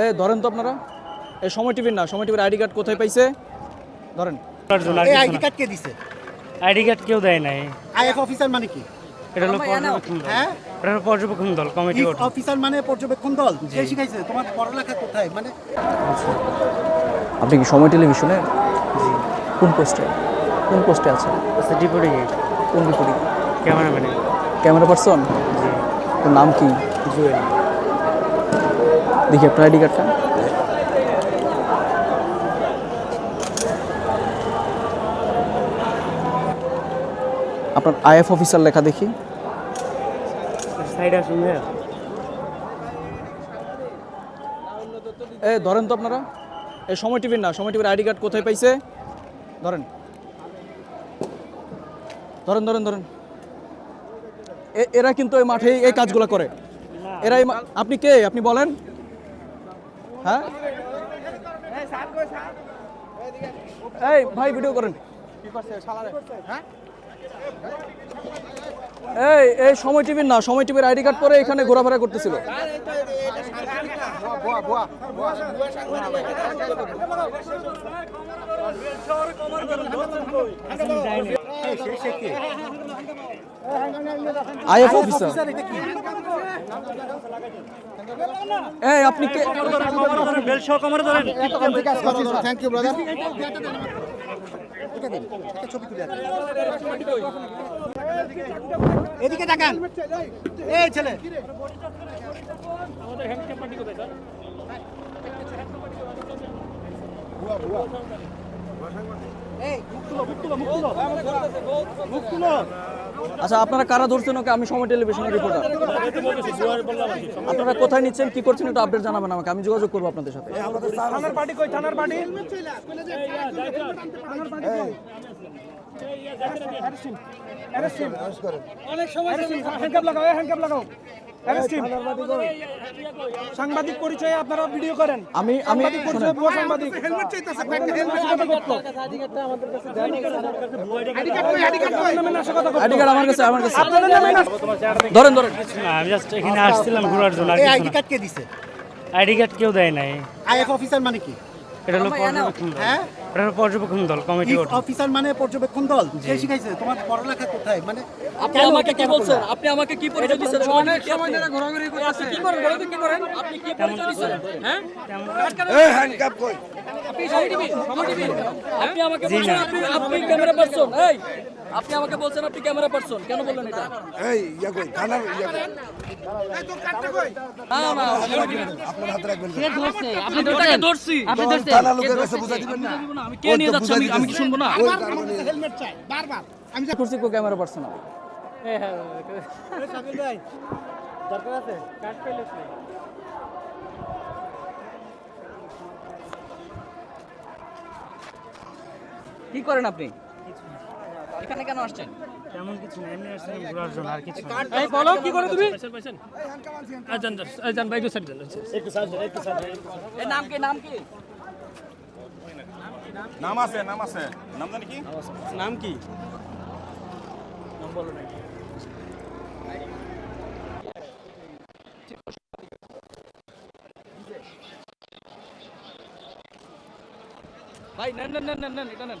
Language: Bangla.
এ ধরেন তো আপনারা। এই সময় টিভির না সময় টিভির আইডি কার্ড কোথায় পাইছে? ধরেন। এই আইডি কার্ড কে দিছে? আইডি কার্ড কেউ দেয় নাই। আইএফ অফিসার মানে কি? এটা হলো পর্যবেক্ষণ দল। হ্যাঁ? এটা হলো পর্যবেক্ষণ দল কমিটি অফিসার মানে পর্যবেক্ষণ দল? কে শিখাইছে? তোমার পড়ালেখা কোথায়? মানে আপনি কি সময় টেলিভিশনে? কোন পোস্টে? কোন পোস্টে আছেন? আচ্ছা ডিপুটি কোন রিপোর্টিং ক্যামেরাম্যানে। Camera person? ওর নাম কি? জুয়েল। দেখি আপনার আইডি কার্ডটা আপনার আইএফ অফিসার লেখা দেখি। এ ধরেন তো আপনারা। এই সময় টিভির না সময় টিভির আইডি কার্ড কোথায় পাইছে? ধরেন। ধরেন ধরেন ধরেন। এরা কিন্তু এই মাঠে এই কাজগুলো করে। এরা আপনি কে? আপনি বলেন। হ্যাঁ? ভাই ভিডিও করেন। এই এই সময় টিভির না, সময় টিভির আইডি কার্ড পরে এখানে ঘোরাফেরা করতেছিল। IF officer. এই আপনি কে বেল সহ কমারে ধরেন থ্যাংক ইউ ব্রাদার এদিকে তাকান। এই ছেলে। তুলো মুখ তুলো মুখ তুলো আচ্ছা আপনারা কারা ধরছেন ওকে আমি সময় টেলিভিশনের রিপোর্টার আপনারা কোথায় নিচ্ছেন কি করছেন একটু আপডেট জানাবেন আমাকে আমি যোগাযোগ করব আপনাদের সাথে থানার পার্টি কই থানার পার্টি অনেক সময় হ্যান্ডকাপ লাগাও হ্যান্ডকাপ লাগাও. সাংবাদিক পরিচয়ে আপনারা ভিডিও করেন। আমি আমি সাংবাদিক পরিচয়ে ভুয়া সাংবাদিক। হেলমেট চাইতেছে একটা হেলমেট কথা করতো নামে নাশা কথা করতো আইডি কার্ড আমার কাছে আমার কাছে আপনাদের নামে ধরেন ধরেন। আমি জাস্ট এখানে আসছিলাম ঘোরার জন্য আর এই কিছু আইডি কার্ড কে দিছে? আইডি কার্ড কেউ দেয় নাই। আইএফ অফিসার মানে কি? এটা দল হ্যাঁ এটা হলো পর্যবেক্ষণ দল কমিটি অফিসার মানে পর্যবেক্ষণ দল? কে শিখাইছে? তোমার পড়ালেখা কোথায়? মানে আপনি আমাকে কি বলছেন? আপনি আমাকে কি পরিচয় দিচ্ছেন? অনেক সময় ধরে ঘোরাঘুরি করতেছে। কি করেন ঘোরাঘুরি কি করেন? আপনি কি পরিচয় দিচ্ছেন? হ্যাঁ? আপনি হ্যান্ডকাপ টিভি আপনি আমাকে বলছেন আপনি আপনি ক্যামেরা পারসন এই আপনি আমাকে বলছেন আপনি ক্যামেরা পারসন কেন বললেন এটা? এই ইয়া কই থানার ইয়া কই? না না আপনার হাতে রাখবেন আপনি ধরছেন? ধরছি। আপনি ধরছেন? থানা লোকের কাছে বুঝা দিবেন না। আমি কে নিয়ে যাচ্ছি? আমি আমি কি শুনব না? হেলমেট চাই বারবার। আমি করছি কো ক্যামেরা পারসন কি করেন আপনি? এখানে কেন আসছেন? তেমন কিছু না এমনি আসছিলাম ঘোরার জন্য আর কিছু এই বলো কি করে তুমি? এই নাম কি নাম কি? নাম আছে নাম আছে। নাম জানি কি? নাম কি? ভাই নেন নেন নেন নেন নেন এটা নেন।